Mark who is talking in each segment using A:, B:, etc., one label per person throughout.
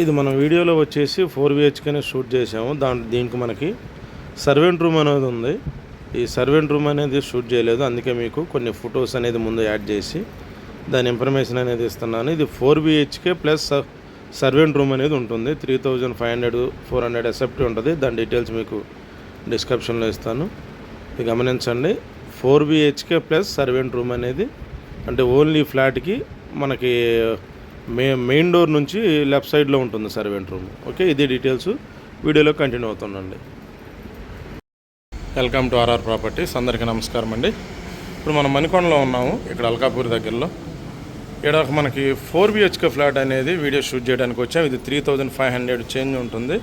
A: ఇది మన వీడియోలో వచ్చేసి ఫోర్ బిహెచ్కేనే షూట్ చేసాము దాని దీనికి మనకి సర్వెంట్ రూమ్ అనేది ఉంది. ఈ సర్వెంట్ రూమ్ అనేది షూట్ చేయలేదు. అందుకే మీకు కొన్ని ఫొటోస్ అనేది ముందు యాడ్ చేసి దాని ఇన్ఫర్మేషన్ అనేది ఇస్తున్నాను. ఇది four BHK plus servant room అనేది ఉంటుంది. Three thousand five hundred four hundred SFT ఉంటుంది. దాని డీటెయిల్స్ మీకు డిస్క్రిప్షన్లో ఇస్తాను. ఇది గమనించండి. Four BHK plus servant room అనేది అంటే ఓన్లీ ఫ్లాట్కి మనకి మే మెయిన్ డోర్ నుంచి లెఫ్ట్ సైడ్లో ఉంటుంది సర్వెంట్ రూమ్. ఓకే ఇది డీటెయిల్స్ వీడియోలో కంటిన్యూ అవుతుందండి. Welcome to RR properties. అందరికీ నమస్కారం అండి. ఇప్పుడు మనం మణికొండలో ఉన్నాము ఇక్కడ అల్కాపూర్ దగ్గరలో. ఇక్కడ మనకి ఫోర్ బిహెచ్కే ఫ్లాట్ అనేది వీడియో షూట్ చేయడానికి వచ్చాం. ఇది three thousand five hundred change ఉంటుంది.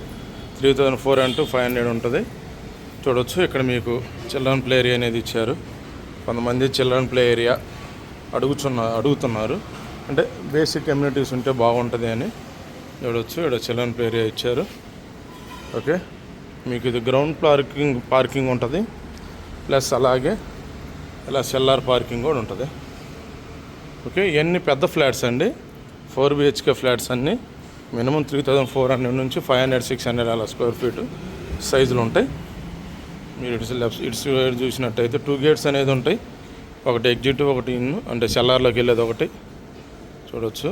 A: త్రీ థౌజండ్ ఫోర్ అంటూ ఫైవ్ హండ్రెడ్ ఉంటుంది. చూడొచ్చు ఇక్కడ మీకు చిల్డ్రన్ ప్లే ఏరియా అనేది ఇచ్చారు. కొంతమంది చిల్డ్రన్ ప్లే ఏరియా అడుగుచున్న అడుగుతున్నారు. అంటే బేసిక్ కమ్యూనిటీస్ ఉంటే బాగుంటుంది అని. చూడవచ్చు ఇక్కడ చిల్డ్రన్ ఏరియా ఇచ్చారు. ఓకే. మీకు ఇది గ్రౌండ్ పార్కింగ్ పార్కింగ్ ఉంటుంది. ప్లస్ అలాగే ఇలా సెల్లార్ పార్కింగ్ కూడా ఉంటుంది. ఓకే ఇవన్నీ పెద్ద ఫ్లాట్స్ అండి. ఫోర్ బిహెచ్కే ఫ్లాట్స్ అన్నీ. Minimum three thousand four hundred నుంచి ఫైవ్ హండ్రెడ్ సిక్స్ హండ్రెడ్ అలా స్క్వేర్ ఫీట్ సైజులు ఉంటాయి. మీరు ఇటు లెఫ్ట్ ఇటు సైడ్ చూసినట్టయితే టూ గేట్స్ అనేది ఉంటాయి. ఒకటి ఎగ్జిట్ ఒకటి ఇన్ అంటే సెల్లార్లోకి వెళ్ళేది ఒకటి. చూడొచ్చు.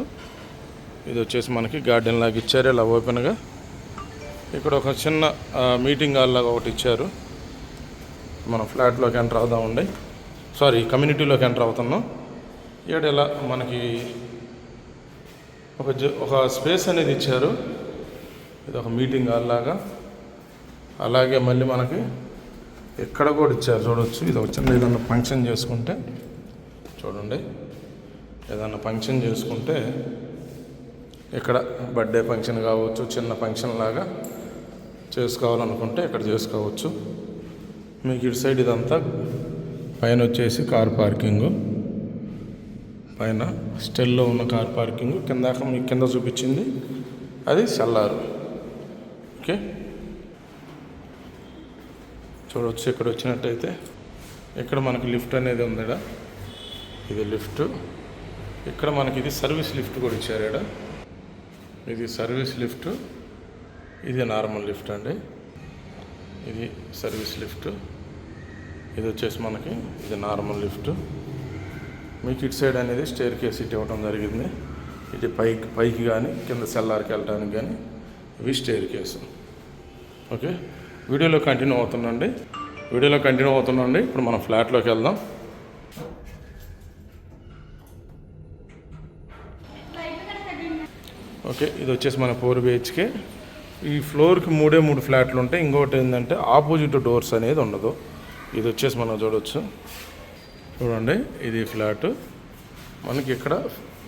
A: ఇది వచ్చేసి మనకి గార్డెన్ లాగా ఇచ్చారు ఇలా ఓపెన్గా. ఇక్కడ ఒక చిన్న మీటింగ్ హాల్ లాగా ఒకటి ఇచ్చారు. మనం ఫ్లాట్లోకి ఎంటర్ అవుదామండి సారీ కమ్యూనిటీలోకి ఎంటర్ అవుతున్నాం. ఇక్కడ ఇలా మనకి ఒక జ ఒక స్పేస్ అనేది ఇచ్చారు. ఇది ఒక మీటింగ్ హాల్ లాగా. అలాగే మళ్ళీ మనకి ఎక్కడ కూడా ఇచ్చారు చూడవచ్చు ఇది ఒక చిన్న ఏదన్నా ఫంక్షన్ చేసుకుంటే. చూడండి. ఏదైనా ఫంక్షన్ చేసుకుంటే ఇక్కడ బర్త్డే ఫంక్షన్ కావచ్చు చిన్న ఫంక్షన్ లాగా చేసుకోవాలనుకుంటే ఇక్కడ చేసుకోవచ్చు. మీకు ఇటు సైడ్ ఇదంతా పైన వచ్చేసి కార్ పార్కింగు. పైన స్టెల్లో ఉన్న కార్ పార్కింగ్. కిందాక మీకు కింద చూపించింది. అది సెల్లారు. ఓకే? చూడవచ్చు ఇక్కడ వచ్చినట్టయితే. ఇక్కడ మనకి లిఫ్ట్ అనేది ఉందిడా? ఇది లిఫ్ట్. ఇక్కడ మనకి ఇది సర్వీస్ లిఫ్ట్ కూడా ఇచ్చారు ఇక్కడ. ఇది సర్వీస్ లిఫ్ట్. ఇది నార్మల్ లిఫ్ట్ అండి. ఇది సర్వీస్ లిఫ్ట్. ఇది వచ్చేసి మనకి ఇది నార్మల్ లిఫ్ట్. మీకు ఇటు సైడ్ అనేది స్టేర్ కేస్ ఇటు ఇవ్వడం జరిగింది. ఇది పైకి పైకి కానీ కింద సెల్లార్కి వెళ్ళడానికి కానీ ఇవి స్టేర్ కేసు. ఓకే? వీడియోలో కంటిన్యూ అవుతుందండి. వీడియోలో కంటిన్యూ అవుతుందండి. ఇప్పుడు మనం ఫ్లాట్లోకి వెళ్దాం. ఓకే ఇది వచ్చేసి మన ఫోర్ బిహెచ్కే. ఈ ఫ్లోర్కి మూడే మూడు ఫ్లాట్లు ఉంటాయి. ఇంకోటి ఏంటంటే ఆపోజిట్ డోర్స్ అనేది ఉండదు. ఇది వచ్చేసి మనం చూడవచ్చు చూడండి ఇది ఫ్లాట్. మనకి ఇక్కడ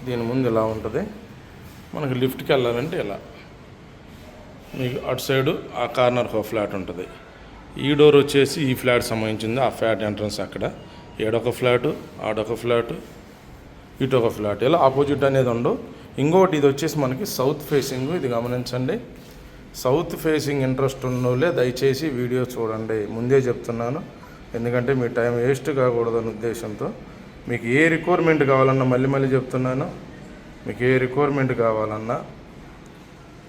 A: దీని ముందు ఇలా ఉంటుంది? మనకి లిఫ్ట్కి వెళ్ళాలంటే ఇలా మీకు అటు సైడు ఆ కార్నర్కి ఒక ఫ్లాట్ ఉంటుంది. ఈ డోర్ వచ్చేసి ఈ ఫ్లాట్ సంబంధించింది. ఆ ఫ్లాట్ ఎంట్రన్స్ అక్కడ. ఏడొక ఫ్లాటు ఆడొక ఫ్లాటు ఇటు ఒక ఫ్లాట్. ఇలా ఆపోజిట్ అనేది ఉండవు. ఇంకోటి ఇది వచ్చేసి మనకి సౌత్ ఫేసింగ్ ఇది గమనించండి. సౌత్ ఫేసింగ్ ఇంట్రెస్ట్ ఉన్నోళ్ళే దయచేసి వీడియో చూడండి. ముందే చెప్తున్నాను. ఎందుకంటే మీ టైం వేస్ట్ కాకూడదన్న ఉద్దేశంతో. మీకు ఏ రిక్వైర్మెంట్ కావాలన్నా మళ్ళీ మళ్ళీ చెప్తున్నాను. మీకు ఏ రిక్వైర్మెంట్ కావాలన్నా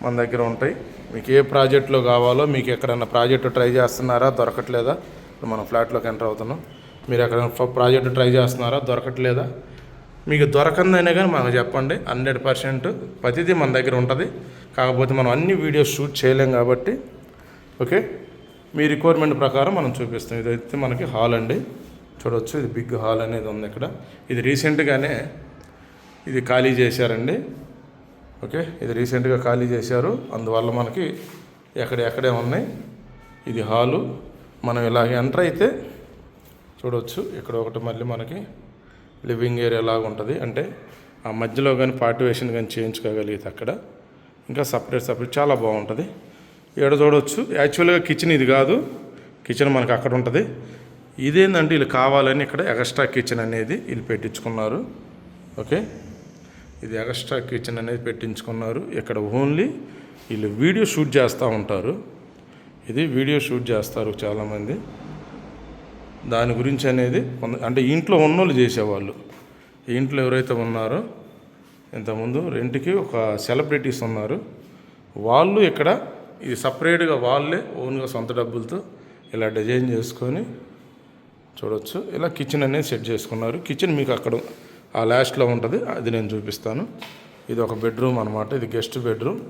A: మన దగ్గర ఉంటాయి. మీకు ఏ ప్రాజెక్ట్లో కావాలో మీకు ఎక్కడన్నా ప్రాజెక్టు ట్రై చేస్తున్నారా దొరకట్లేదా? మనం ఫ్లాట్లోకి ఎంటర్ అవుతున్నాం. మీరు ఎక్కడైనా ప్రాజెక్టు ట్రై చేస్తున్నారా దొరకట్లేదా? మీకు దొరకందైనా కానీ మనకు చెప్పండి. హండ్రెడ్ పర్సెంట్ ప్రతిదీ మన దగ్గర ఉంటుంది. కాకపోతే మనం అన్ని వీడియోస్ షూట్ చేయలేం కాబట్టి ఓకే? మీ రిక్వైర్మెంట్ ప్రకారం మనం చూపిస్తాం. ఇదైతే మనకి హాల్ అండి. చూడవచ్చు ఇది బిగ్ హాల్ అనేది ఉంది ఇక్కడ. ఇది రీసెంట్గానే ఇది ఖాళీ చేశారండి. ఓకే? ఇది రీసెంట్గా ఖాళీ చేశారు. అందువల్ల మనకి ఎక్కడెక్కడే ఉన్నాయి. ఇది హాలు. మనం ఇలాగ ఎంటర్ అయితే చూడవచ్చు ఇక్కడ ఒకటి మళ్ళీ మనకి లివింగ్ ఏరియా లాగా ఉంటుంది. అంటే ఆ మధ్యలో కానీ పార్టివేషన్ కానీ చేయించుకోగలిగితే అక్కడ ఇంకా సపరేట్ సపరేట్ చాలా బాగుంటుంది. ఇక్కడ చూడవచ్చు యాక్చువల్గా కిచెన్ ఇది కాదు. కిచెన్ మనకు అక్కడ ఉంటుంది. ఇదేంటంటే వీళ్ళు కావాలని ఇక్కడ ఎక్స్ట్రా కిచెన్ అనేది వీళ్ళు పెట్టించుకున్నారు. ఓకే? ఇది ఎక్స్ట్రా కిచెన్ అనేది పెట్టించుకున్నారు. ఇక్కడ ఓన్లీ వీళ్ళు వీడియో షూట్ చేస్తూ ఉంటారు. ఇది వీడియో షూట్ చేస్తారు చాలామంది. దాని గురించి అనేది అంటే ఇంట్లో ఉన్నోళ్ళు చేసేవాళ్ళు. ఇంట్లో ఎవరైతే ఉన్నారో ఇంతకుముందు రెంట్కి ఒక సెలబ్రిటీస్ ఉన్నారు. వాళ్ళు ఇక్కడ ఇది సపరేట్గా వాళ్ళే ఓన్గా సొంత డబ్బులతో ఇలా డిజైన్ చేసుకొని చూడొచ్చు. ఇలా కిచెన్ అనేది సెట్ చేసుకున్నారు. కిచెన్ మీకు అక్కడ ఆ లాస్ట్లో ఉంటుంది. అది నేను చూపిస్తాను. ఇది ఒక బెడ్రూమ్ అనమాట ఇది గెస్ట్ బెడ్రూమ్.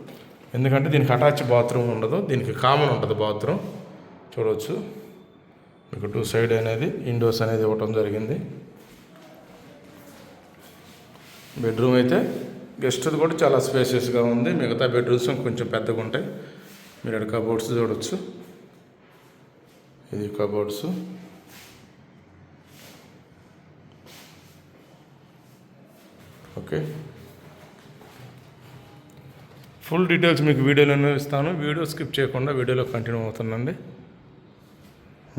A: ఎందుకంటే దీనికి అటాచ్ బాత్రూమ్ ఉండదు. దీనికి కామన్ ఉంటుంది బాత్రూమ్. చూడవచ్చు మీకు టూ సైడ్ అనేది ఇండోస్ అనేది ఇవ్వటం జరిగింది. బెడ్రూమ్ అయితే గెస్ట్ది కూడా చాలా స్పేషియస్గా ఉంది. మిగతా బెడ్రూమ్స్ కొంచెం పెద్దగా ఉంటాయి. మీరు ఇక్కడ కబోర్డ్స్ చూడవచ్చు ఇది కబోర్డ్స్. ఓకే. ఫుల్ డీటెయిల్స్ మీకు వీడియోలోనే ఇస్తాను. వీడియో స్కిప్ చేయకుండా వీడియోలో కంటిన్యూ అవుతుందండి.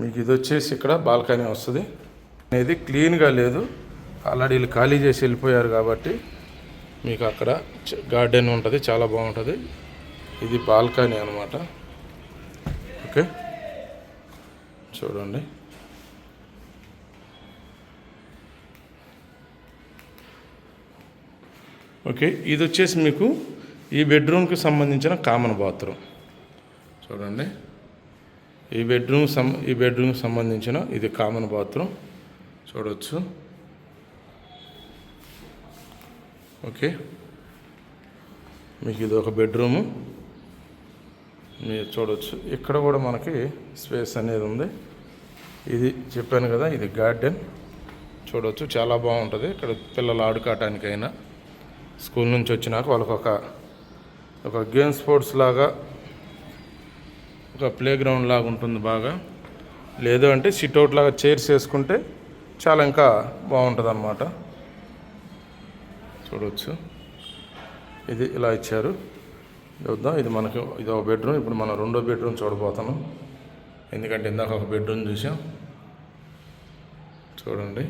A: మీకు ఇది వచ్చేసి ఇక్కడ బాల్కనీ వస్తుంది. అనేది క్లీన్గా లేదు. ఆల్రెడీ వీళ్ళు ఖాళీ చేసి వెళ్ళిపోయారు కాబట్టి మీకు అక్కడ గార్డెన్ ఉంటుంది చాలా బాగుంటుంది. ఇది బాల్కనీ అనమాట ఓకే. చూడండి. ఓకే ఇది వచ్చేసి మీకు ఈ బెడ్రూమ్కి సంబంధించిన కామన్ బాత్రూమ్. చూడండి. ఈ బెడ్రూమ్ సం ఈ బెడ్రూమ్కి సంబంధించిన ఇది కామన్ బాత్రూమ్ చూడవచ్చు ఓకే. మీకు ఇది ఒక బెడ్రూము మీరు చూడవచ్చు ఇక్కడ కూడా మనకి స్పేస్ అనేది ఉంది. ఇది చెప్పాను కదా ఇది గార్డెన్ చూడవచ్చు చాలా బాగుంటుంది. ఇక్కడ పిల్లలు ఆడుకోవటానికైనా. స్కూల్ నుంచి వచ్చినాక వాళ్ళకి ఒక ఒక గేమ్ స్పోర్ట్స్ లాగా ఒక ప్లే గ్రౌండ్ లాగా ఉంటుంది బాగా. లేదు అంటే సిట్అవుట్ లాగా చైర్స్ వేసుకుంటే చాలా ఇంకా బాగుంటుంది అన్నమాట చూడవచ్చు ఇది ఇలా ఇచ్చారు. చూద్దాం ఇది మనకి ఇది ఒక బెడ్రూమ్ ఇప్పుడు మనం రెండో బెడ్రూమ్ చూడబోతున్నాం. ఎందుకంటే ఇందాక ఒక బెడ్రూమ్ చూసాం. చూడండి.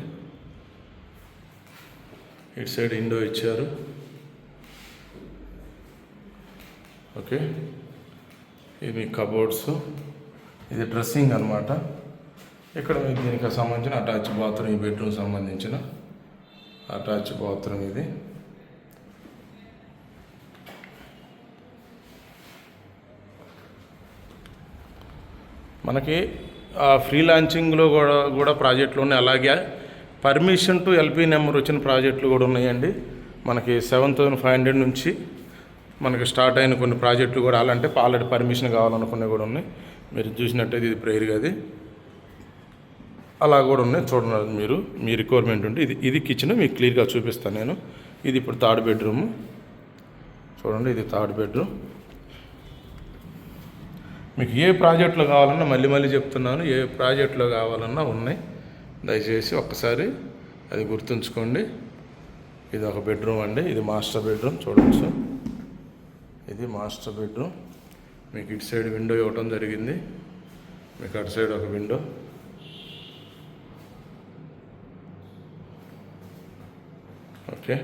A: ఇటు సైడ్ ఇండో ఇచ్చారు. ఓకే. ఇది కబోర్డ్స్ ఇది డ్రెస్సింగ్ అనమాట ఇక్కడ మీకు దీనికి సంబంధించిన అటాచ్ బాత్రూమ్ ఈ బెడ్రూమ్ సంబంధించిన అటాచ్ బాత్రూమ్ ఇది. మనకి ఫ్రీ లాంచింగ్లో కూడా కూడా ప్రాజెక్టులు ఉన్నాయి. అలాగే పర్మిషన్ టు ఎల్పీ నెంబర్ వచ్చిన ప్రాజెక్టులు కూడా ఉన్నాయండి. మనకి సెవెన్ థౌజండ్ ఫైవ్ హండ్రెడ్ నుంచి మనకి స్టార్ట్ అయిన కొన్ని ప్రాజెక్టులు కూడా అలాంటే ఆల్రెడీ పర్మిషన్ కావాలనుకునేవి కూడా ఉన్నాయి. మీరు చూసినట్టయితే ఇది ప్రేయర్ గది. అలా కూడా ఉన్నాయి. చూడండి మీరు. మీ రిక్వైర్మెంట్ ఉంటే ఇది ఇది కిచెన్ మీకు క్లియర్గా చూపిస్తాను నేను. ఇది ఇప్పుడు థర్డ్ బెడ్రూమ్ చూడండి ఇది థర్డ్ బెడ్రూమ్ మీకు ఏ ప్రాజెక్టులో కావాలన్నా మళ్ళీ మళ్ళీ చెప్తున్నాను. ఏ ప్రాజెక్టులో కావాలన్నా ఉన్నాయి. దయచేసి ఒక్కసారి అది గుర్తుంచుకోండి. ఇది ఒక బెడ్రూమ్ అండి. ఇది మాస్టర్ బెడ్రూమ్ చూడవచ్చు ఇది మాస్టర్ బెడ్రూమ్. మీకు ఇటు సైడ్ విండో ఇవ్వటం జరిగింది. మీకు అటు సైడ్ ఒక విండో. ఓకే.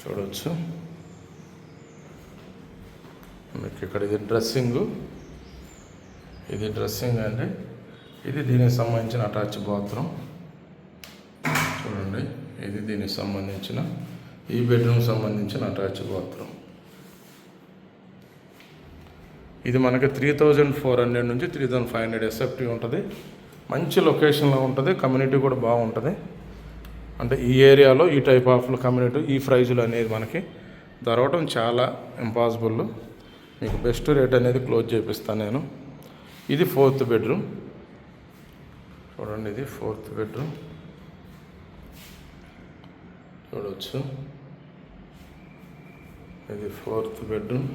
A: చూడవచ్చు మీకు ఇక్కడ ఇది డ్రెస్సింగు. ఇది డ్రెస్సింగ్ అండి ఇది దీనికి సంబంధించిన అటాచ్ బాత్రూమ్. చూడండి. ఇది దీనికి సంబంధించిన ఈ బెడ్రూమ్ సంబంధించిన అటాచ్ బాత్రూమ్ ఇది మనకి త్రీ థౌజండ్ ఫోర్ హండ్రెడ్ నుంచి three thousand five hundred SFT ఉంటుంది. మంచి లొకేషన్లో ఉంటుంది కమ్యూనిటీ కూడా బాగుంటుంది. అంటే ఈ ఏరియాలో ఈ టైప్ ఆఫ్ కమ్యూనిటీ ఈ ప్రైజులు అనేది మనకి దొరకడం చాలా ఇంపాసిబుల్ మీకు బెస్ట్ రేట్ అనేది క్లోజ్ చేపిస్తాను నేను. ఇది ఫోర్త్ బెడ్రూమ్ చూడండి ఇది ఫోర్త్ బెడ్రూమ్ చూడవచ్చు ఇది ఫోర్త్ బెడ్రూమ్.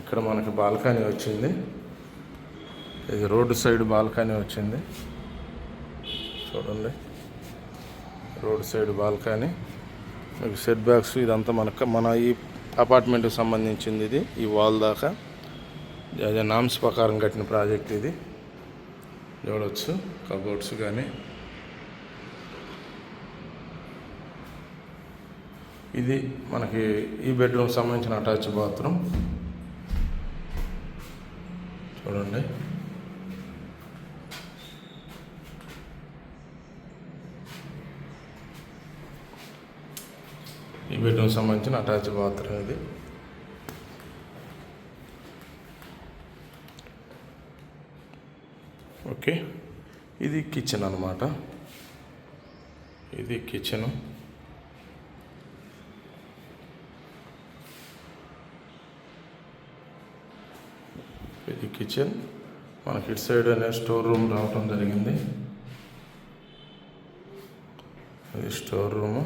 A: ఇక్కడ మనకి బాల్కనీ వచ్చింది. ఇది రోడ్డు సైడ్ బాల్కనీ వచ్చింది. చూడండి. Road side balcony. మీకు సెట్ బ్యాక్స్ ఇదంతా మనకు మన ఈ అపార్ట్మెంట్కి సంబంధించింది ఇది ఈ వాల్ దాకా. అదే నామ్స్ ప్రకారం కట్టిన ప్రాజెక్ట్ ఇది. చూడవచ్చు కబోర్డ్స్ కానీ ఇది మనకి ఈ బెడ్రూమ్ సంబంధించిన అటాచ్ బాత్రూమ్. చూడండి. ఈ బెడ్రూమ్ సంబంధించిన అటాచ్ బాత్రూమ్ ఇది. ఓకే. ఇది కిచెన్ అనమాట ఇది కిచెన్. ఇది కిచెన్ మనకి ఇటు సైడ్ అనే స్టోర్ రూమ్ రావటం జరిగింది. ఇది స్టోర్ రూము.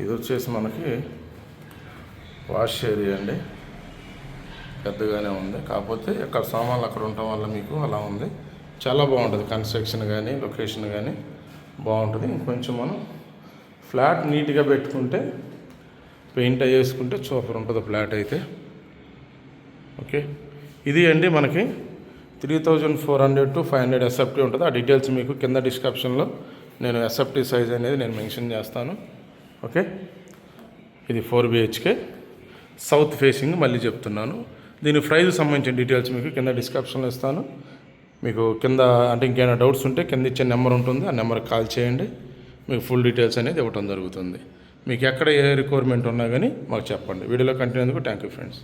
A: ఇది వచ్చేసి మనకి వాష్ ఏరియా అండి. పెద్దగానే ఉంది. కాకపోతే అక్కడ సామాన్లు అక్కడ ఉండటం వల్ల మీకు అలా ఉంది. చాలా బాగుంటుంది. కన్స్ట్రక్షన్ కానీ లొకేషన్ కానీ బాగుంటుంది. ఇంకొంచెం మనం ఫ్లాట్ నీట్గా పెట్టుకుంటే పెయింట్ వేసుకుంటే సూపర్ ఉంటుంది ఫ్లాట్ అయితే. ఓకే. ఇది అండి మనకి three thousand four hundred to five hundred SFT ఉంటుంది. ఆ డీటెయిల్స్ మీకు కింద డిస్క్రిప్షన్లో నేను ఎస్ఎఫ్టీ సైజ్ అనేది నేను మెన్షన్ చేస్తాను. ఓకే. ఇది ఫోర్ బిహెచ్కే సౌత్ ఫేసింగ్ మళ్ళీ చెప్తున్నాను. దీని ప్రైజ్ సంబంధించిన డీటెయిల్స్ మీకు కింద డిస్క్రిప్షన్లో ఇస్తాను. మీకు కింద అంటే ఇంకేమైనా డౌట్స్ ఉంటే కింద ఇచ్చే నెంబర్ ఉంటుంది. ఆ నెంబర్కి కాల్ చేయండి. మీకు ఫుల్ డీటెయిల్స్ అనేది ఇవ్వటం జరుగుతుంది. మీకు ఎక్కడ ఏ రిక్వైర్మెంట్ ఉన్నా కానీ మాకు చెప్పండి. వీడియోలో కంటిన్యూ థ్యాంక్ యూ ఫ్రెండ్స్